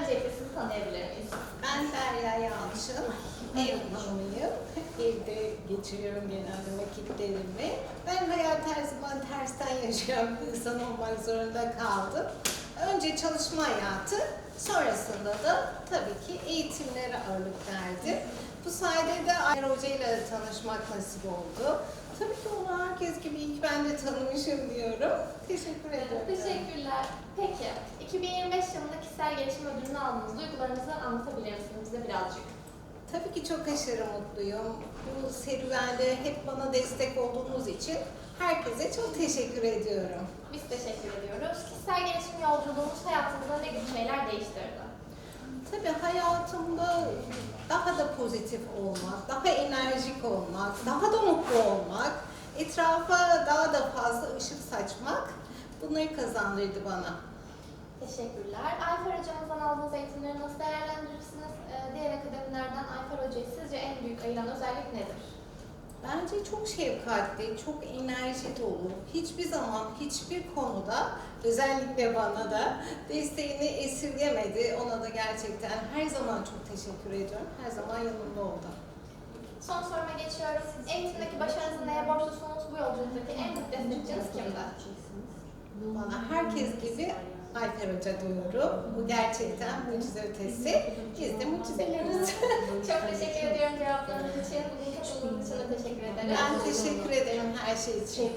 Öncelikle sizi tanıyabilir miyiz? Ben Derya Yağmış'ım. Ev hanımıyım. Evde geçiriyorum genelde vakitlerimi. Ben hayat her zaman tersten yaşayan bir insan olmak zorunda kaldım. Önce çalışma hayatı, sonrasında da tabii ki eğitimlere ağırlık verdim. Bu sayede de Ayar Hoca ile tanışmak nasip oldu. Tabii ki onu herkes gibi ilk ben de tanımışım diyorum. Teşekkür ederim. Teşekkürler. Peki, 2025 yılında kişisel gelişim ödülünü aldınız. Duygularınızı anlatabilir misiniz bize birazcık? Tabii ki çok aşırı mutluyum. Bu serüvende hep bana destek olduğunuz için herkese çok teşekkür ediyorum. Biz teşekkür ediyoruz. Kişisel gelişim yolculuğumuz hayatımızda ne gibi şeyler değiştirdi? Tabii hayatımda daha da pozitif olmak, daha enerjik olmak, daha da mutlu olmak, etrafa daha da fazla ışık saçmak bunları kazandırdı bana. Teşekkürler. Ayfer hocamızdan aldığınız eğitimleri nasıl değerlendirirsiniz? Ee, diğer akademilerden Ayfer hocayı sizce en büyük ayıran özellik nedir? Bence çok şefkatli, çok enerji dolu. Hiçbir zaman, hiçbir konuda, özellikle bana da desteğini esirgemedi. Ona da gerçekten her zaman çok teşekkür ediyorum. Her zaman yanımda oldu. Son soruma geçiyorum. Eğitimdeki başarınızı neye borçlusunuz? Bu yolculuktaki en büyük destekçiniz kimdi? Bana herkes gibi Ayfer Hoca diyorum. Bu gerçekten mucize ötesi. Biz de mucizeleriz. Çok teşekkür ediyorum cevaplarınız için. Bugün katıldığınız için de teşekkür ederim. ben teşekkür ederim her şey için.